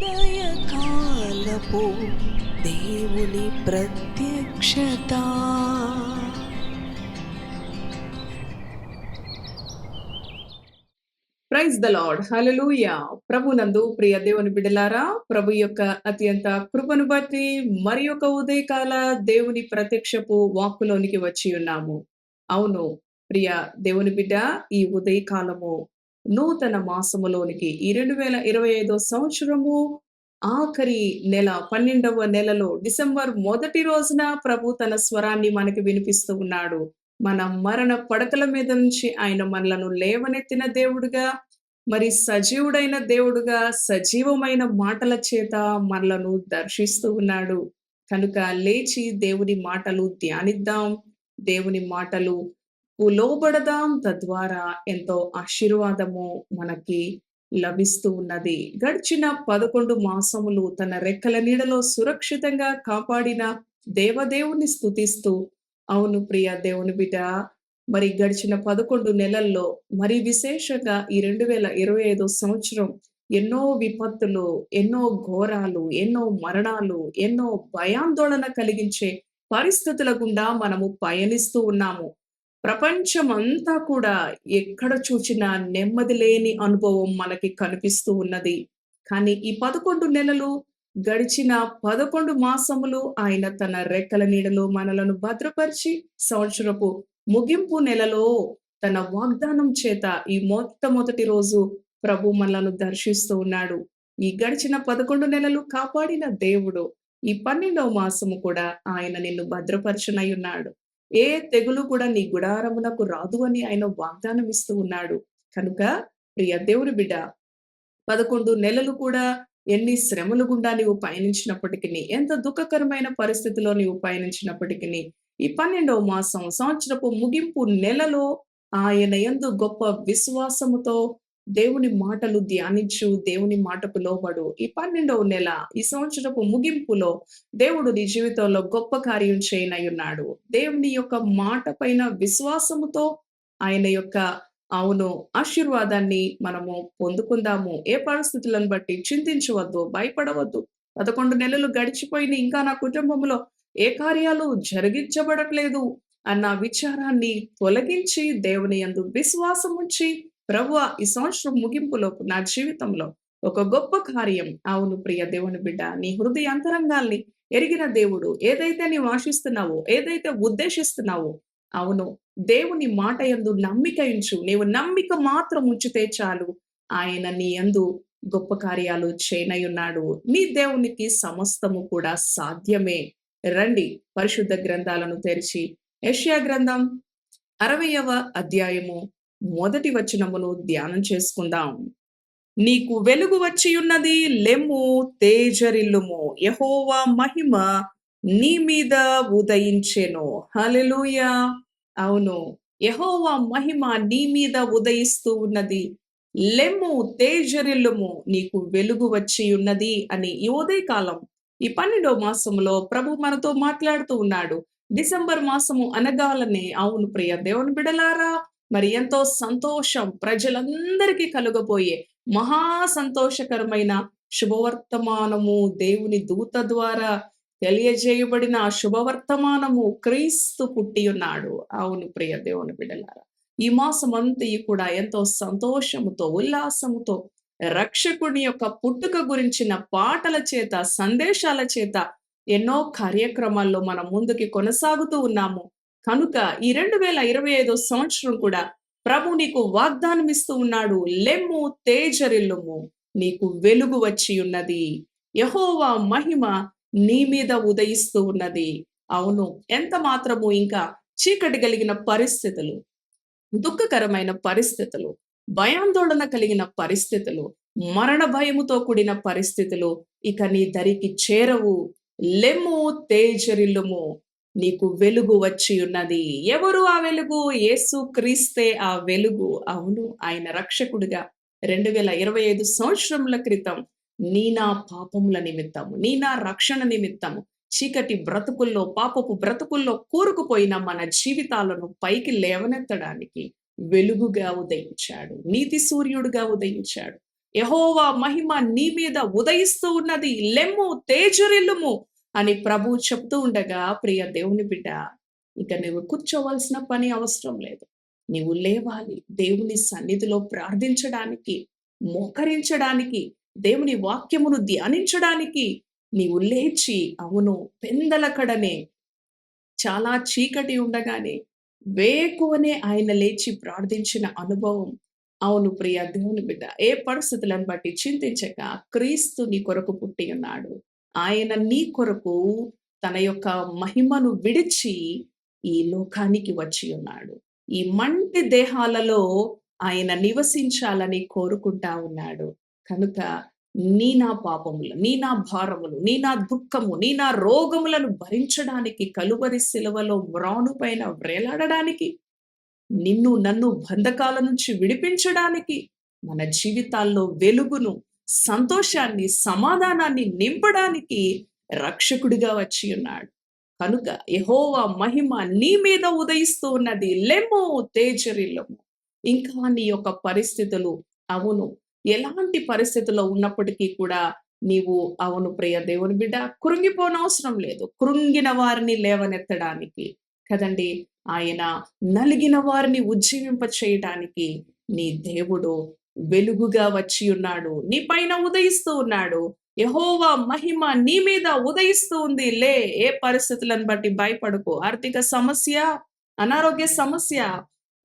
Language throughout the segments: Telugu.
ఉదయకాలపు దేవుని ప్రత్యక్షత. ప్రైజ్ ద లార్డ్ హలలుయ ప్రభు నందు ప్రియ దేవుని బిడలారా ప్రభు యొక్క అత్యంత కృపను బట్టి మరి యొక్క ఉదయకాల దేవుని ప్రత్యక్షపు వాక్కులోనికి వచ్చి ఉన్నాము. అవును ప్రియ దేవుని బిడ్డ ఈ ఉదయకాలము నూతన మాసములోనికి ఈ రెండు వేల ఇరవై ఐదో సంవత్సరము ఆఖరి నెల పన్నెండవ నెలలో డిసెంబర్ మొదటి రోజున ప్రభు తన స్వరాన్ని మనకి వినిపిస్తూ ఉన్నాడు. మన మరణ పడకల మీద నుంచి ఆయన మనలను లేవనెత్తిన దేవుడుగా మరి సజీవుడైన దేవుడుగా సజీవమైన మాటల చేత మనలను దర్శిస్తూ ఉన్నాడు. కనుక లేచి దేవుని మాటలు ధ్యానిద్దాం. దేవుని మాటలు లోబడదాం తద్వారా ఎంతో ఆశీర్వాదము మనకి లభిస్తూ ఉన్నది. గడిచిన పదకొండు మాసములు తన రెక్కల నీడలో సురక్షితంగా కాపాడిన దేవదేవుని స్థుతిస్తూ అవును ప్రియ దేవుని బిడ్డ మరి గడిచిన పదకొండు నెలల్లో మరి విశేషంగా ఈ రెండు వేల ఇరవై ఐదో సంవత్సరం ఎన్నో విపత్తులు ఎన్నో ఘోరాలు ఎన్నో మరణాలు ఎన్నో భయాందోళన కలిగించే పరిస్థితుల గుండా మనము పయనిస్తూ ఉన్నాము. ప్రపంచమంతా కూడా ఎక్కడ చూచినా నెమ్మది లేని అనుభవం మనకి కనిపిస్తూ ఉన్నది. కానీ ఈ పదకొండు నెలలు గడిచిన పదకొండు మాసములు ఆయన తన రెక్కల నీడలో మనలను భద్రపరిచి సంవత్సరపు ముగింపు నెలలో తన వాగ్దానం చేత ఈ మొట్టమొదటి రోజు ప్రభు మనలను దర్శిస్తూ ఉన్నాడు. ఈ గడిచిన పదకొండు నెలలు కాపాడిన దేవుడు ఈ పన్నెండవ మాసము కూడా ఆయన నిన్ను భద్రపరచనై ఉన్నాడు. ఏ తెగులు కూడా నీ గుడారమునకు రాదు అని ఆయన వాగ్దానం ఇస్తూ ఉన్నాడు. కనుక ప్రియ దేవుని బిడ్డ పదకొండు నెలలు కూడా ఎన్ని శ్రమలు గుండా నీవు పయనించినప్పటికీ ఎంత దుఃఖకరమైన పరిస్థితిలో నీవు పయనించినప్పటికీ ఈ పన్నెండవ మాసం సంవత్సరపు ముగింపు నెలలో ఆయన ఎందు గొప్ప విశ్వాసముతో దేవుని మాటలు ధ్యానించు దేవుని మాటకు లోబడు. ఈ పన్నెండవ నెల ఈ సంవత్సరపు ముగింపులో దేవుడు నీ జీవితంలో గొప్ప కార్యం చేయనై ఉన్నాడు. దేవుని యొక్క మాట పైన విశ్వాసముతో ఆయన యొక్క అవును ఆశీర్వాదాన్ని మనము పొందుకుందాము. ఏ పరిస్థితులను బట్టి చింతించవద్దు భయపడవద్దు. పదకొండు నెలలు గడిచిపోయిన ఇంకా నా కుటుంబంలో ఏ కార్యాలు జరిగించబడట్లేదు అన్న విచారాన్ని తొలగించి దేవుని అందు విశ్వాసం ఉంచి ప్రభు ఈ సంవత్సరం ముగింపులోపు నా జీవితంలో ఒక గొప్ప కార్యం. అవును ప్రియ దేవుని బిడ్డ నీ హృదయ అంతరంగాల్ని ఎరిగిన దేవుడు ఏదైతే నీవు ఆశిస్తున్నావో ఏదైతే ఉద్దేశిస్తున్నావో అవును దేవుని మాట యందు నమ్మిక ఇంచు నీవు నమ్మిక మాత్రం ఉంచితే చాలు. ఆయన నీ యందు గొప్ప కార్యాలు చేయనయున్నాడు. నీ దేవునికి సమస్తము కూడా సాధ్యమే. రండి పరిశుద్ధ గ్రంథాలను తెరిచి యష్యా గ్రంథం అరవయవ అధ్యాయము మొదటి వచనమును ధ్యానం చేసుకుందాం. నీకు వెలుగు వచ్చి ఉన్నది లెమ్ము తేజరిల్లుము. యహోవా మహిమ నీ మీద ఉదయించెను. హల్లెలూయా. అవును యహోవా మహిమ నీ మీద ఉదయిస్తూ ఉన్నది. లెమ్ము తేజరిల్లుము నీకు వెలుగు వచ్చి ఉన్నది అని ఈ ఉదయకాలం ఈ పన్నెండో మాసంలో ప్రభు మనతో మాట్లాడుతూ ఉన్నాడు. డిసెంబర్ మాసము అనగాలనే అవును ప్రియ దేవుని బిడలారా మరి ఎంతో సంతోషం ప్రజలందరికీ కలుగబోయే మహా సంతోషకరమైన శుభవర్తమానము దేవుని దూత ద్వారా తెలియజేయబడిన ఆ శుభవర్తమానము క్రీస్తు పుట్టి ఉన్నాడు. అవును ప్రియ దేవుని బిడ్డలారా ఈ మాసం అంతయు కూడా ఎంతో సంతోషముతో ఉల్లాసముతో రక్షకుని యొక్క పుట్టుక గురించిన పాటల చేత సందేశాల చేత ఎన్నో కార్యక్రమాల్లో మనం ముందుకి కొనసాగుతూ ఉన్నాము. కనుక ఈ రెండు వేల ఇరవై ఐదో సంవత్సరం కూడా ప్రభు నీకు వాగ్దానం ఇస్తూ ఉన్నాడు. లెమ్ము తేజరిల్లుము నీకు వెలుగు వచ్చి ఉన్నది. యహోవా మహిమ నీ మీద ఉదయిస్తూ ఉన్నది. అవును ఎంత మాత్రము ఇంకా చీకటి కలిగిన పరిస్థితులు దుఃఖకరమైన పరిస్థితులు భయాందోళన కలిగిన పరిస్థితులు మరణ భయముతో కూడిన పరిస్థితులు ఇక నీ దరికి చేరవు. లెమ్ము తేజరిల్లుము. నీకు వెలుగు వచ్చి ఉన్నది. ఎవరు ఆ వెలుగు? యేసు క్రీస్తే ఆ వెలుగు. అవును ఆయన రక్షకుడిగా. రెండు వేల ఇరవై ఐదు సంవత్సరముల క్రితం నీ నా పాపముల నిమిత్తము నీ నా రక్షణ నిమిత్తము చీకటి బ్రతుకుల్లో పాపపు బ్రతుకుల్లో కూరుకుపోయిన మన జీవితాలను పైకి లేవనెత్తడానికి వెలుగుగా ఉదయించాడు. నీతి సూర్యుడుగా ఉదయించాడు. యహోవా మహిమ నీ మీద ఉదయిస్తూ ఉన్నది. లెమ్ము తేజరిల్లుము. అని ప్రభువు చెప్తూ ఉండగా ప్రియ దేవుని బిడ్డ ఇక నువ్వు కూర్చోవలసిన పని అవసరం లేదు. నీవు లేవాలి దేవుని సన్నిధిలో ప్రార్థించడానికి మోకరించడానికి దేవుని వాక్యమును ధ్యానించడానికి నీవు లేచి అవును పెందలకడనే చాలా చీకటి ఉండగానే వేకువనే ఆయన లేచి ప్రార్థించిన అనుభవం. అవును ప్రియ దేవుని బిడ్డ ఏ పరిస్థితులను బట్టి చింతించక క్రీస్తు నీ కొరకు పుట్టి ఉన్నాడు. ఆయన నీ కొరకు తన యొక్క మహిమను విడిచి ఈ లోకానికి వచ్చి ఉన్నాడు. ఈ మంటి దేహాలలో ఆయన నివసించాలని కోరుకుంటా ఉన్నాడు. కనుక నీ నా పాపములు నీ నా భారములు నీ నా దుఃఖము నీ నా రోగములను భరించడానికి కలువరి శిలువలో మ్రాను పైన వ్రేలాడడానికి నిన్ను నన్ను బంధకాల నుంచి విడిపించడానికి మన జీవితాల్లో వెలుగును సంతోషాన్ని సమాధానాన్ని నింపడానికి రక్షకుడిగా వచ్చి ఉన్నాడు. కనుక యహోవా మహిమ నీ మీద ఉదయిస్తూ ఉన్నది. లెమో తేజరిల్లము ఇంకా నీ యొక్క పరిస్థితులు అవును. ఎలాంటి పరిస్థితుల్లో ఉన్నప్పటికీ కూడా నీవు అవును ప్రియ దేవుని బిడ్డ. కృంగిపోనవసరం లేదు. కృంగిన వారిని లేవనెత్తడానికి కదండి. ఆయన నలిగిన వారిని ఉజ్జీవింప చేయటానికి నీ దేవుడు వెలుగుగా వచ్చి ఉన్నాడు. నీ పైన ఉదయిస్తూ ఉన్నాడు. యహోవా మహిమ నీ మీద ఉదయిస్తూ ఉంది. లే ఏ పరిస్థితులను బట్టి భయపడకు. ఆర్థిక సమస్య అనారోగ్య సమస్య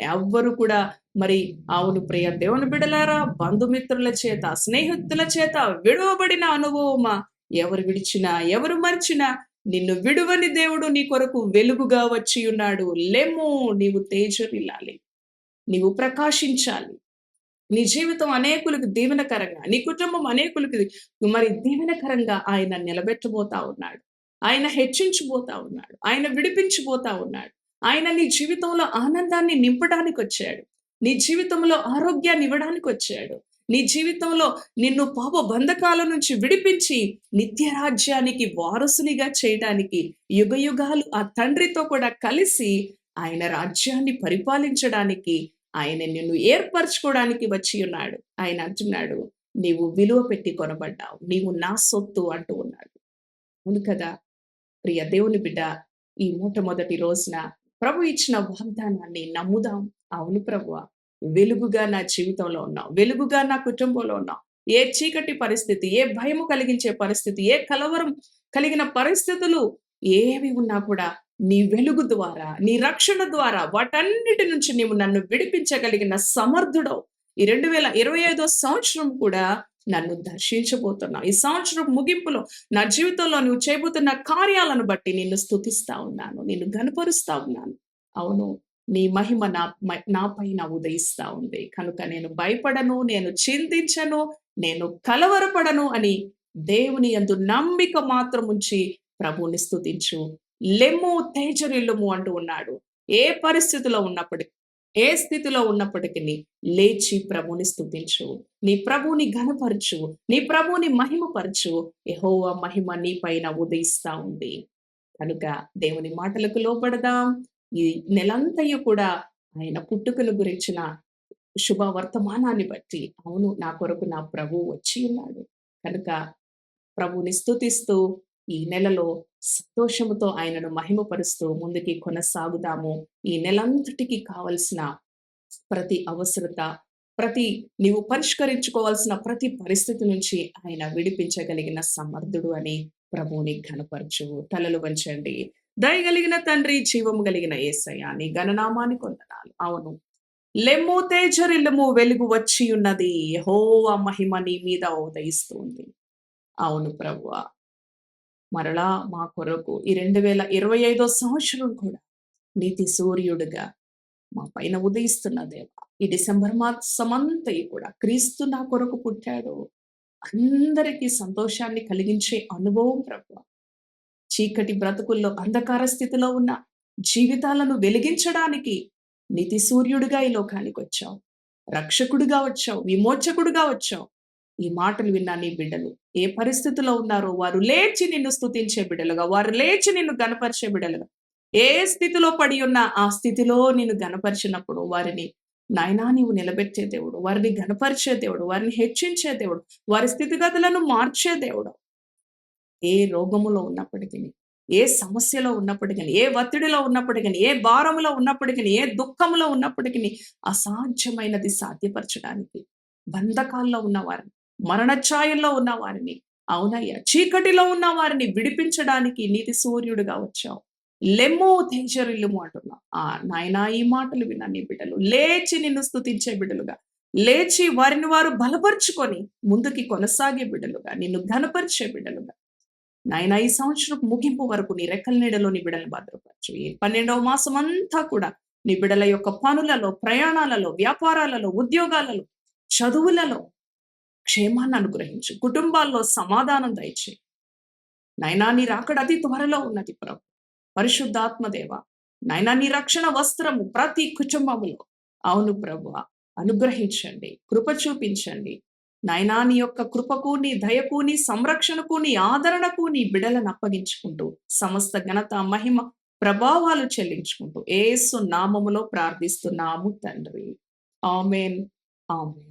ఎవ్వరు కూడా మరి అవును ప్రియ దేవుని బిడలారా బంధుమిత్రుల చేత స్నేహితుల చేత విడువబడిన అనుభవమా? ఎవరు విడిచినా ఎవరు మర్చినా నిన్ను విడువని దేవుడు నీ కొరకు వెలుగుగా వచ్చి ఉన్నాడు. లెమ్ము నీవు తేజరిల్లాలి నీవు ప్రకాశించాలి. నీ జీవితం అనేకులకు దీవెనకరంగా నీ కుటుంబం అనేకులకు మరి దీవెనకరంగా ఆయన నిలబెట్టబోతా ఉన్నాడు. ఆయన హెచ్చించబోతా ఉన్నాడు. ఆయన విడిపించబోతా ఉన్నాడు. ఆయన నీ జీవితంలో ఆనందాన్ని నింపడానికి వచ్చాడు నీ జీవితంలో ఆరోగ్యాన్ని ఇవ్వడానికి వచ్చాడు నీ జీవితంలో నిన్ను పాప బంధకాల నుంచి విడిపించి నిత్య రాజ్యానికి వారసునిగా చేయడానికి యుగ యుగాలు ఆ తండ్రితో కూడా కలిసి ఆయన రాజ్యాన్ని పరిపాలించడానికి ఆయన నిన్ను ఏర్పరచుకోవడానికి వచ్చి ఉన్నాడు. ఆయన అంటున్నాడు నీవు విలువ పెట్టి కొనబడ్డావు. నీవు నా సొత్తు అంటూ ఉన్నాడు. అవును కదా? ప్రియ దేవుని బిడ్డ ఈ మొట్టమొదటి రోజున ప్రభు ఇచ్చిన వాగ్దానాన్ని నమ్ముదాం. అవును ప్రభు వెలుగుగా నా జీవితంలో ఉన్నావు. వెలుగుగా నా కుటుంబంలో ఉన్నావు. ఏ చీకటి పరిస్థితి ఏ భయము కలిగించే పరిస్థితి ఏ కలవరం కలిగిన పరిస్థితులు ఏవి ఉన్నా కూడా నీ వెలుగు ద్వారా నీ రక్షణ ద్వారా వాటన్నిటి నుంచి నీవు నన్ను విడిపించగలిగిన సమర్థుడవు. ఈ రెండు వేల ఇరవై ఐదో సంవత్సరం కూడా నన్ను దర్శించబోతున్నావు. ఈ సంవత్సరం ముగింపులో నా జీవితంలో నువ్వు చేయబోతున్న కార్యాలను బట్టి నిన్ను స్తుతిస్తా ఉన్నాను నిన్ను గనపరుస్తా ఉన్నాను. అవును నీ మహిమ నా నా పైన ఉదయిస్తా ఉంది. కనుక నేను భయపడను నేను చింతించను నేను కలవరపడను అని దేవుని యందు నమ్మిక మాత్రం ఉంచి ప్రభువుని స్థుతించు. లెమ్ము తేజరిల్లుము అంటూ ఉన్నాడు. ఏ పరిస్థితిలో ఉన్నప్పటికీ ఏ స్థితిలో ఉన్నప్పటికీ లేచి ప్రభుని స్థుతించు నీ ప్రభుని ఘనపరచు. నీ ప్రభుని మహిమపరచు. యెహోవా మహిమ నీ పైన ఉదయిస్తా ఉంది. కనుక దేవుని మాటలకు లోపడదాం ఈ నెలంతయు కూడా ఆయన పుట్టుకను గురించిన శుభ వర్తమానాన్ని బట్టి అవును నా కొరకు నా ప్రభు వచ్చి ఉన్నాడు. కనుక ప్రభుని స్థుతిస్తూ ఈ నెలలో సంతోషముతో ఆయనను మహిమపరుస్తూ ముందుకి కొనసాగుదాము ఈ నెలంతటికి కావలసిన ప్రతి అవసరత ప్రతి నీవు పరిష్కరించుకోవాల్సిన ప్రతి పరిస్థితి నుంచి ఆయన విడిపించగలిగిన సమర్థుడు అని ప్రభువుని ఘనపరచు. తలలు వంచండి. దయగలిగిన తండ్రి జీవము కలిగిన ఏసయ్య నీ గణనామాని కొందనాలు. అవును. లెమ్ము తేజరిల్లము వెలుగు వచ్చి ఉన్నది హోవా మహిమ నీ మీద ఉదయిస్తుంది అవును ప్రభువా. మరలా మా కొరకు ఈ రెండు వేల ఇరవై ఐదో సంవత్సరం కూడా నీతి సూర్యుడుగా మా పైన ఉదయిస్తున్న దేవ. ఈ డిసెంబర్ మాసమంతయు కూడా క్రీస్తు నా కొరకు పుట్టాడు. అందరికీ సంతోషాన్ని కలిగించే అనుభవం ప్రభు. చీకటి బ్రతుకుల్లో అంధకార స్థితిలో ఉన్న జీవితాలను వెలిగించడానికి నితి సూర్యుడిగా ఈ లోకానికి వచ్చావు. రక్షకుడిగా వచ్చావు. విమోచకుడిగా వచ్చావు. ఈ మాటలు విన్నా నీ బిడ్డలు. ఏ పరిస్థితిలో ఉన్నారో వారు లేచి నిన్ను స్తుతించే బిడ్డలుగా వారు లేచి నిన్ను గనపరిచే బిడ్డలుగా. ఏ స్థితిలో పడి ఉన్నా ఆ స్థితిలో నిన్ను గనపరిచినప్పుడు వారిని నాయనా నీవు నిలబెట్టే దేవుడు. వారిని గనపరిచే దేవుడు. వారిని హెచ్చించే దేవుడు. వారి స్థితిగతులను మార్చే దేవుడు. ఏ రోగములో ఉన్నప్పటికీ ఏ సమస్యలో ఉన్నప్పటికీ ఏ ఒత్తిడిలో ఉన్నప్పటికీ ఏ భారంలో ఉన్నప్పటికీ ఏ దుఃఖంలో ఉన్నప్పటికీ అసాధ్యమైనది సాధ్యపరచడానికి బంధకాల్లో ఉన్న వారిని మరణఛాయల్లో ఉన్న వారిని అవునయ్యా చీకటిలో ఉన్న వారిని విడిపించడానికి నీతి సూర్యుడుగా వచ్చావు. లెమ్మో తేజరిల్లుము అంటున్నా. ఆ నాయనా ఈ మాటలు విన్న నీ బిడ్డలు. లేచి నిన్ను స్తుతించే బిడ్డలుగా. లేచి వారిని వారు బలపరుచుకొని ముందుకి కొనసాగే బిడ్డలుగా. నిన్ను ఘనపరిచే బిడ్డలుగా. నాయన ఈ సంవత్సరం ముగింపు వరకు నీ రెక్కల నీడలో నీ బిడ్డలు భద్రపరచు. ఈ పన్నెండవ మాసం అంతా కూడా నీ బిడ్డల యొక్క పనులలో ప్రయాణాలలో వ్యాపారాలలో ఉద్యోగాలలో చదువులలో క్షేమాన్ని అనుగ్రహించు. కుటుంబాల్లో సమాధానం దయచే నైనా నీ రాకడ అతి త్వరలో ఉన్నది ప్రభు. పరిశుద్ధాత్మదేవ నైనా నీ రక్షణ వస్త్రము ప్రతి కుటుంబములో. అవును ప్రభు అనుగ్రహించండి కృప చూపించండి. నైనా నీ యొక్క కృపకు నీ దయకు నీ సంరక్షణకు నీ ఆదరణకు నీ బిడలను అప్పగించుకుంటూ సమస్త ఘనత మహిమ ప్రభావాలు చెల్లించుకుంటూ ఏసు నామములో ప్రార్థిస్తున్నాము తండ్రి. Amen amen.